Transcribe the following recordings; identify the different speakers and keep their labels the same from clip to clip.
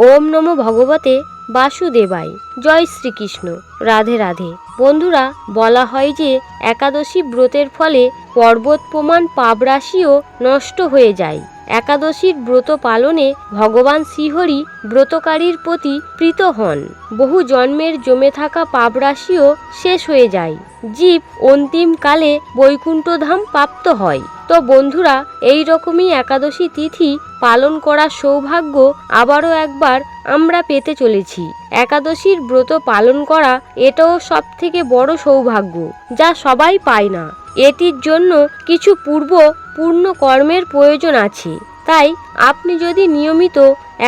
Speaker 1: ওম নমো ভগবতে বাসুদেবাই জয় শ্রীকৃষ্ণ। রাধে রাধে। বন্ধুরা, বলা হয় যে একাদশী ব্রতের ফলে পর্বত প্রমাণ পাপরাশিও নষ্ট হয়ে যায়। একাদশীর ব্রত পালনে ভগবান শ্রীহরি ব্রতকারীর প্রতি প্রীত হন। বহু জন্মের জমে থাকা পাপরাশিও শেষ হয়ে যায়। জীব অন্তিমকালে বৈকুণ্ঠধাম প্রাপ্ত হয়। তো বন্ধুরা, এই রকমই একাদশী তিথি পালন করার সৌভাগ্য আবারও একবার আমরা পেতে চলেছি। একাদশীর ব্রত পালন করা এটাও সব থেকে বড় সৌভাগ্য, যা সবাই পায় না। এটির জন্য কিছু পূর্ব পূর্ণ কর্মের প্রয়োজন আছে। তাই আপনি যদি নিয়মিত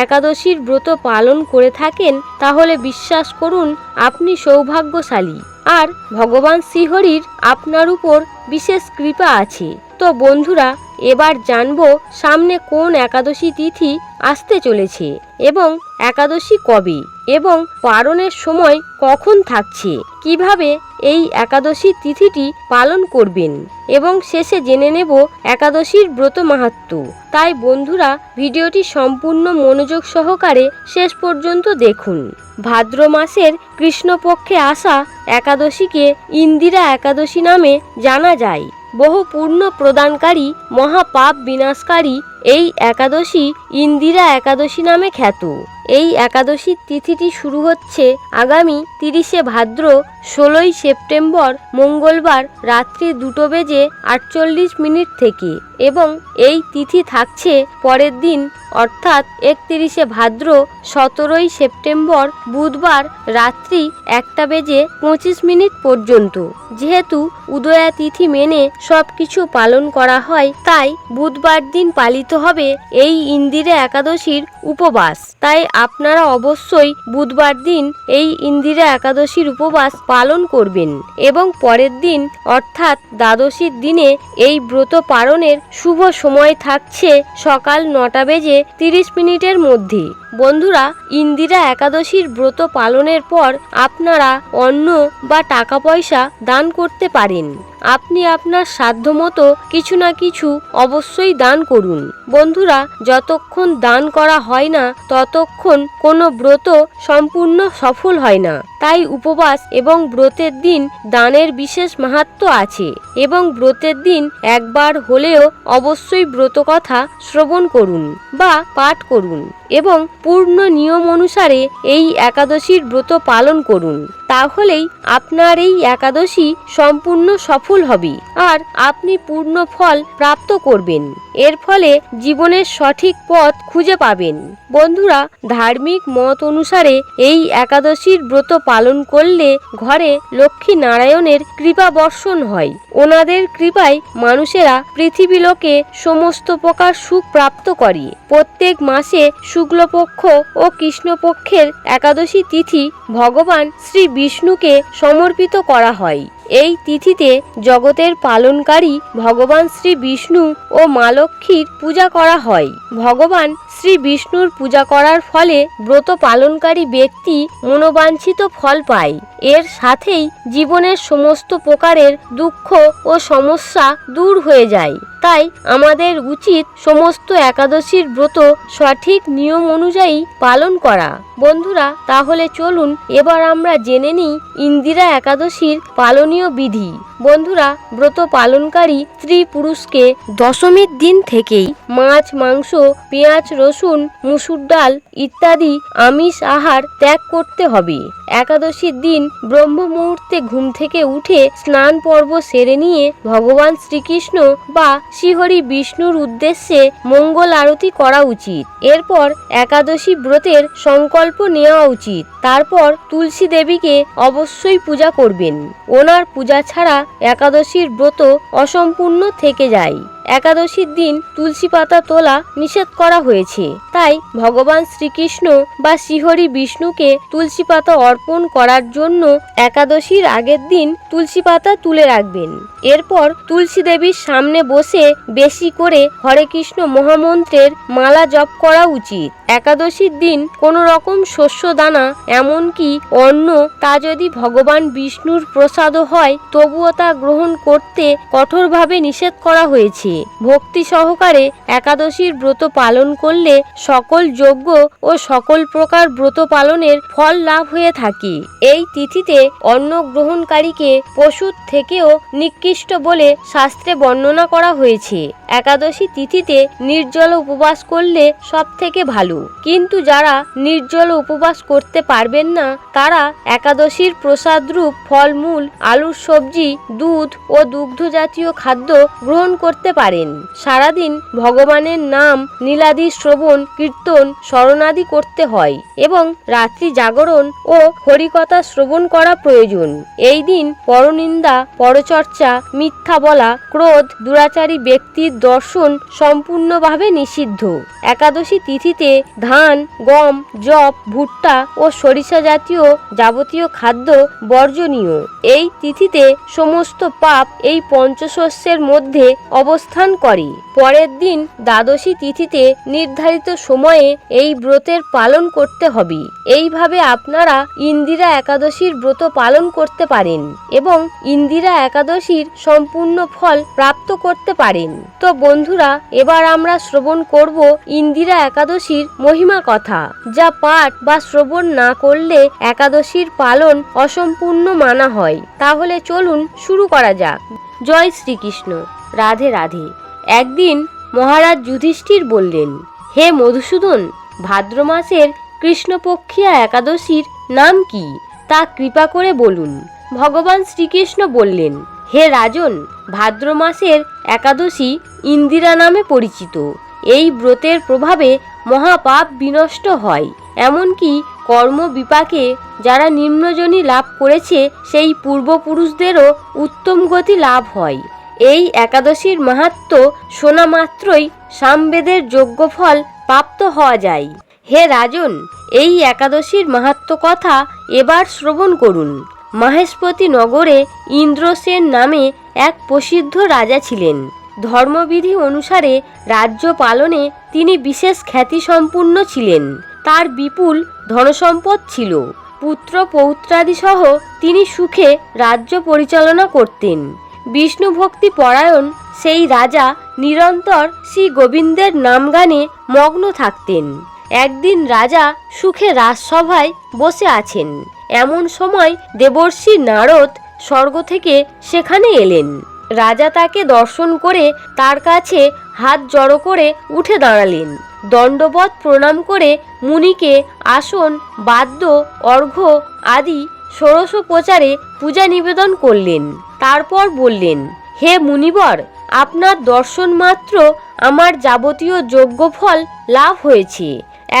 Speaker 1: একাদশীর ব্রত পালন করে থাকেন, তাহলে বিশ্বাস করুন আপনি সৌভাগ্যশালী। আর ভগবান শ্রীহরির আপনার উপর বিশেষ কৃপা আছে। তো বন্ধুরা এবার জানব সামনে কোন একাদশী তিথি আসতে চলেছে এবং একাদশী কবে এবং পালনের সময় কখন থাকছে? কীভাবে এই একাদশী তিথিটি পালন করবেন? এবং শেষে জেনে নেব একাদশীর ব্রত মাহাত্ম। তাই বন্ধুরা, ভিডিওটি সম্পূর্ণ মনোযোগ সহকারে শেষ পর্যন্ত দেখুন। ভাদ্র মাসের কৃষ্ণপক্ষে আসা একাদশীকে ইন্দিরা একাদশী নামে জানা যায়। বহু পূর্ণ প্রদানকারী মহাপাপ বিনাশকারী এই একাদশী ইন্দিরা একাদশী নামে খ্যাত। এই একাদশীর তিথিটি শুরু হচ্ছে আগামী তিরিশে ভাদ্র, ষোলোই সেপ্টেম্বর, মঙ্গলবার রাত্রি দুটো বেজে আটচল্লিশ মিনিট থেকে এবং এই তিথি থাকছে পরের দিন অর্থাৎ একত্রিশে ভাদ্র সতেরোই সেপ্টেম্বর বুধবার রাত্রি একটা বেজে পঁচিশ মিনিট পর্যন্ত। যেহেতু উদয়া তিথি মেনে সব কিছু পালন করা হয়, তাই বুধবার দিন পালিত হবে এই ইন্দিরা একাদশীর উপবাস। তাই আপনারা অবশ্যই বুধবার দিন এই ইন্দিরা একাদশীর উপবাস পালন করবেন এবং পরের দিন, অর্থাৎ দ্বাদশীর দিনে এই ব্রত পালনের শুভ সময় থাকছে সকাল নটা বেজে তিরিশ মিনিটের মধ্যে। বন্ধুরা, ইন্দিরা একাদশীর ব্রত পালনের পর আপনারা অন্ন বা টাকা পয়সা দান করতে পারেন। আপনি আপনার সাধ্যমতো কিছু না কিছু অবশ্যই দান করুন। বন্ধুরা, যতক্ষণ দান করা হয় না, ততক্ষণ কোনো ব্রত সম্পূর্ণ সফল হয় না। তাই উপবাস এবং ব্রতের দিন দানের বিশেষ মাহাত্ম আছে এবং ব্রতের দিন একবার হলেও অবশ্যই ব্রত কথা শ্রবণ করুন বা পাঠ করুন এবং পূর্ণ নিয়ম অনুসারে এই একাদশীর ব্রত পালন করুন। তাহলেই আপনার এই একাদশী সম্পূর্ণ সফল হবে আর আপনি পূর্ণ ফল প্রাপ্ত করবেন। এর ফলে জীবনের সঠিক পথ খুঁজে পাবেন। বন্ধুরা, ধার্মিক মত অনুসারে এই একাদশীর ব্রত পালন করলে ঘরে লক্ষ্মী নারায়ণের কৃপা বর্ষণ হয়। ওনাদের কৃপায় মানুষেরা পৃথিবী লোকে সমস্ত প্রকার সুখ প্রাপ্ত করে। প্রত্যেক মাসে শুক্লপক্ষ ও কৃষ্ণপক্ষের একাদশী তিথি ভগবান শ্রী বিষ্ণুকে সমর্পিত করা হয়। এই তিথিতে জগতের পালনকারী ভগবান শ্রী বিষ্ণু ও মা লক্ষ্মীর পূজা করা হয়। ভগবান শ্রী বিষ্ণুর পূজা করার ফলে ব্রত পালনকারী ব্যক্তি মনোবাঞ্ছিত ফল পায়। এর সাথেই জীবনের সমস্ত প্রকারের দুঃখ ও সমস্যা দূর হয়ে যায়। তাই আমাদের উচিত সমস্ত একাদশীর ব্রত সঠিক নিয়ম অনুযায়ী পালন করা। বন্ধুরা, তাহলে চলুন এবার আমরা জেনে নিই ইন্দিরা একাদশীর পালনীয় বিধি। বন্ধুরা, ব্রত পালনকারী স্ত্রী পুরুষকে দশমীর দিন থেকেই মাছ, মাংস, পেঁয়াজ, রসুন, মুসুর ডাল ইত্যাদি আমিষ আহার ত্যাগ করতে হবে। একাদশীর দিন ব্রহ্ম মুহূর্তে ঘুম থেকে উঠে স্নান পর্ব সেরে নিয়ে ভগবান শ্রীকৃষ্ণ বা শ্রীহরি বিষ্ণুর উদ্দেশ্যে মঙ্গল আরতি করা উচিত। এরপর একাদশী ব্রতের সংকল্প নেওয়া উচিত। তারপর তুলসী দেবীকে অবশ্যই পূজা করবেন। ওনার পূজা ছাড়া একাদশীর ব্রত অসম্পূর্ণ থেকে যায়। একাদশীর দিন তুলসী পাতা তোলা নিষেধ করা হয়েছে। তাই ভগবান শ্রীকৃষ্ণ বা শ্রীহরি বিষ্ণুকে তুলসী পাতা অর্পণ করার জন্য একাদশীর আগের দিন তুলসী পাতা তুলে রাখবেন। এরপর তুলসী দেবীর সামনে বসে বেশি করে হরে কৃষ্ণ মহামন্ত্রের মালা জপ করা উচিত। একাদশীর দিন কোনো রকম শস্য দানা এমনকি অন্ন, তা যদি ভগবান বিষ্ণুর প্রসাদও হয়, তবুও তা গ্রহণ করতে কঠোরভাবে নিষেধ করা হয়েছে। ভক্তি সহকারে একাদশীর ব্রত পালন করলে সকল যজ্ঞ ও সকল প্রকার ব্রত পালনের ফল লাভ হয়ে থাকে। এই তিথিতে অন্ন গ্রহণকারীকে পশুর থেকেও নিকৃষ্ট বলে শাস্ত্রে বর্ণনা করা হয়েছে। একাদশী তিথিতে নির্জল উপবাস করলে সব থেকে ভালো। কিন্তু যারা নির্জল উপবাস করতে পারবেন না, তারা একাদশীর প্রসাদরূপ ফলমূল, আলুর সবজি, দুধ ও দুগ্ধ জাতীয় খাদ্য গ্রহণ করতে পারেন। সারাদিন ভগবানের নাম নীলাদি শ্রবণ, কীর্তন স্মরণাদি করতে হয় এবং রাত্রি জাগরণ ও হরিকথা শ্রবণ করা প্রয়োজন। এই দিন পরনিন্দা, পরচর্চা, মিথ্যা বলা, ক্রোধ, দুরাচারী ব্যক্তির দর্শন সম্পূর্ণভাবে নিষিদ্ধ। একাদশী তিথিতে ধান, গম জব ভুট্টা ও সরিষা জাতীয় যাবতীয় খাদ্য বর্জনীয়। এই তিথিতে সমস্ত পাপ এই পঞ্চশস্যের মধ্যে অবস্থান করে। পরের দিন দ্বাদশী তিথিতে নির্ধারিত সময়ে এই ব্রতের পালন করতে হবে। এইভাবে আপনারা ইন্দিরা একাদশীর ব্রত পালন করতে পারেন এবং ইন্দিরা একাদশীর সম্পূর্ণ ফল প্রাপ্ত করতে পারেন। তো বন্ধুরা, এবার আমরা শ্রবণ করব ইন্দিরা একাদশীর মহিমা কথা, যা পাঠ বা শ্রবণ না করলে একাদশীর পালন অসম্পূর্ণ মানা হয়। তাহলে চলুন শুরু করা যাক। জয় শ্রীকৃষ্ণ। রাধে রাধে। একদিন মহারাজ যুধিষ্ঠির বললেন, হে মধুসূদন, ভাদ্র মাসের কৃষ্ণপক্ষিয়া একাদশীর নাম কি? তা কৃপা করে বলুন। ভগবান শ্রীকৃষ্ণ বললেন, হে রাজন, ভাদ্র মাসের একাদশী ইন্দিরা নামে পরিচিত। এই ব্রতের প্রভাবে মহাপাপ বিনষ্ট হয়। এমনকি কর্ম বিপাকে যারা নিম্নজনী লাভ করেছে, সেই পূর্বপুরুষদেরও উত্তম গতি লাভ হয়। এই একাদশীর মাহাত্ম শোনা মাত্রই সামবেদের যোগ্য ফল প্রাপ্ত হওয়া যায়। হে রাজন, এই একাদশীর মাহাত্ম কথা এবার শ্রবণ করুন। মাহেশপতি নগরে ইন্দ্রসেন নামে এক প্রসিদ্ধ রাজা ছিলেন। ধর্মবিধি অনুসারে রাজ্য পালনে তিনি বিশেষ খ্যাতিসম্পন্ন ছিলেন। তার বিপুল ধনসম্পদ ছিল। পুত্র পৌত্রাদি সহ তিনি সুখে রাজ্য পরিচালনা করতেন। বিষ্ণু ভক্তি পরায়ণ সেই রাজা নিরন্তর শ্রী গোবিন্দের নামগানে মগ্ন থাকতেন। একদিন রাজা সুখে রাজসভায় বসে আছেন। এমন সময় দেবর্ষি নারদ স্বর্গ থেকে সেখানে এলেন। রাজা তাকে দর্শন করে তার কাছে হাত জড়ো করে উঠে দাঁড়ালেন। দণ্ডবধ প্রণাম করে মুনিকে আসন, বাদ্য, অর্ঘ্য আদি, ষোড়শ প্রচারে পূজা নিবেদন করলেন। তারপর বললেন, হে মুনিবর, আপনার দর্শন মাত্র আমার যাবতীয় যোগ্য ফল লাভ হয়েছে।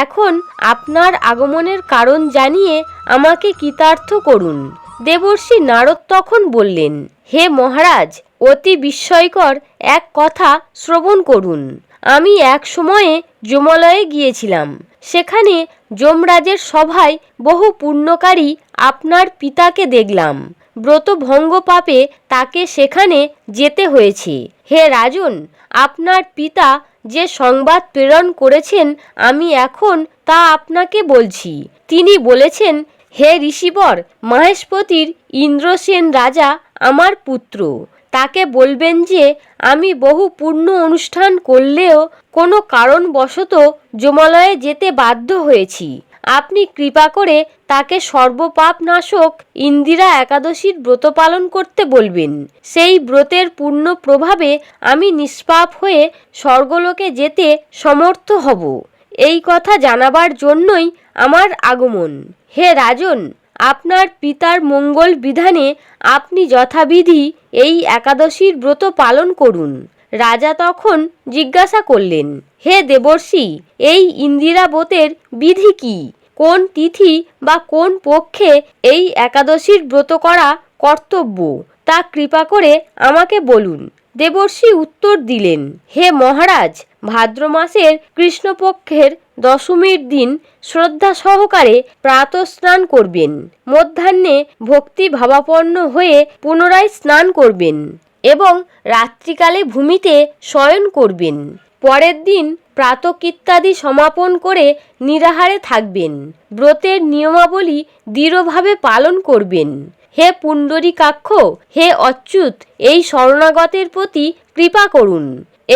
Speaker 1: এখন আপনার আগমনের কারণ জানিয়ে আমাকে কৃতার্থ করুন। দেবর্ষি নারদ তখন বললেন, হে মহারাজ অতি বিস্ময়কর এক কথা শ্রবণ করুন। আমি এক সময়ে যমলয়ে গিয়েছিলাম। সেখানে যমরাজের সভায় বহু পুণ্যকারী আপনার পিতাকে দেখলাম। ব্রত ভঙ্গ পাপে তাকে সেখানে যেতে হয়েছে। হে রাজন, আপনার পিতা যে সংবাদ প্রেরণ করেছেন আমি এখন তা আপনাকে বলছি। তিনি বলেছেন, হে ঋষিবর, মহেশপতির ইন্দ্রসেন রাজা আমার পুত্র। তাকে বলবেন যে, আমি বহু পূর্ণ অনুষ্ঠান করলেও কোনো কারণবশত যমালয়ে যেতে বাধ্য হয়েছি। আপনি কৃপা করে তাকে সর্বপাপ নাশক ইন্দিরা একাদশীর ব্রত পালন করতে বলবেন। সেই ব্রতের পূর্ণ প্রভাবে আমি নিষ্পাপ হয়ে স্বর্গলোকে যেতে সমর্থ হব। এই কথা জানাবার জন্যই আমার আগমন। হে রাজন! আপনার পিতার মঙ্গল বিধানে আপনি যথাবিধি এই একাদশীর ব্রত পালন করুন। রাজা তখন জিজ্ঞাসা করলেন, হে দেবর্ষি, এই ইন্দিরা ব্রতের বিধি কি? কোন তিথি বা কোন পক্ষে এই একাদশীর ব্রত করা কর্তব্য? তা কৃপা করে আমাকে বলুন। দেবর্ষি উত্তর দিলেন, হে মহারাজ, ভাদ্র মাসের কৃষ্ণপক্ষের দশমীর দিন শ্রদ্ধা সহকারে প্রাত স্নান করবেন। মধ্যাহ্নে ভক্তি ভাবাপন্ন হয়ে পুনরায় স্নান করবেন এবং রাত্রিকালে ভূমিতে শয়ন করবেন। পরের দিন প্রাতকৃত্যাদি সমাপন করে নিরাহারে থাকবেন। ব্রতের নিয়মাবলী দৃঢ়ভাবে পালন করবেন। হে পুণ্ডরীকাক্ষ হে অচ্যুত, এই শরণাগতের প্রতি কৃপা করুন।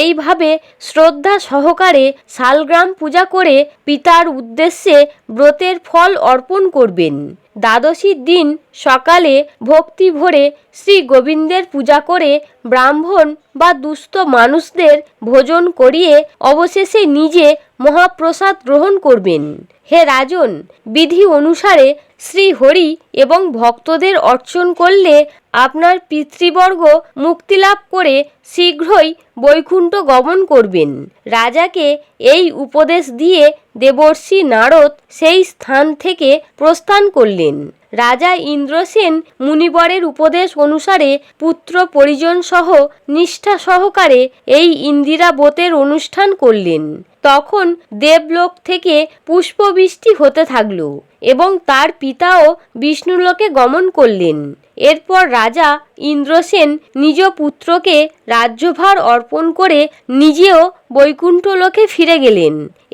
Speaker 1: এইভাবে শ্রদ্ধা সহকারে শালগ্রাম পূজা করে পিতার উদ্দেশ্যে ব্রতের ফল অর্পণ করবেন। দ্বাদশীর দিন সকালে ভক্তি ভরে শ্রী গোবিন্দের পূজা করে ব্রাহ্মণ বা দুস্থ মানুষদের ভোজন করিয়ে অবশেষে নিজে মহাপ্রসাদ গ্রহণ করবেন। হে রাজন, বিধি অনুসারে শ্রী হরি এবং ভক্তদের অর্চন করলে আপনার পিতৃবর্গ মুক্তিলাভ করে শীঘ্রই বৈকুণ্ঠ গমন করবেন। রাজাকে এই উপদেশ দিয়ে দেবর্ষি নারদ সেই স্থান থেকে প্রস্থান করলেন। রাজা ইন্দ্রসেন মুনিবরের উপদেশ অনুসারে পুত্র পরিজন সহ নিষ্ঠা সহকারে এই ইন্দিরাবতের অনুষ্ঠান করলেন। তখন দেবলোক থেকে পুষ্পবৃষ্টি হতে থাকল এবং তার পিতাও বিষ্ণুলোকে গমন করলেন। এরপর রাজা ইন্দ্রসেন নিজ পুত্রকে রাজ্যভার অর্পণ করে নিজেও বৈকুণ্ঠ লোকে ফিরে গেলেন।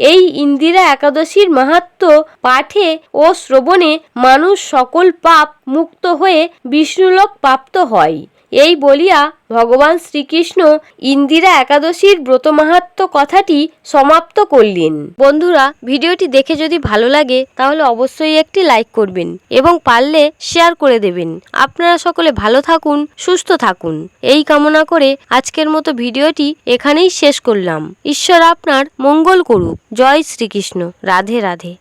Speaker 1: এই ইন্দিরা একাদশীর মাহাত্ম পাঠে ও শ্রবণে মানুষ সকল পাপ মুক্ত হয়ে বিষ্ণুলোক প্রাপ্ত হয়। এই বলিয়া ভগবান শ্রীকৃষ্ণ ইন্দিরা একাদশীর ব্রত মাহাত্ম কথাটি সমাপ্ত করলেন। বন্ধুরা, ভিডিওটি দেখে যদি ভালো লাগে, তাহলে অবশ্যই একটি লাইক করবেন এবং পারলে শেয়ার করে দেবেন। আপনারা সকলে ভালো থাকুন, সুস্থ থাকুন। এই কামনা করে আজকের মতো ভিডিওটি এখানেই শেষ করলাম। ঈশ্বর আপনার মঙ্গল করুক। জয় শ্রীকৃষ্ণ। রাধে রাধে।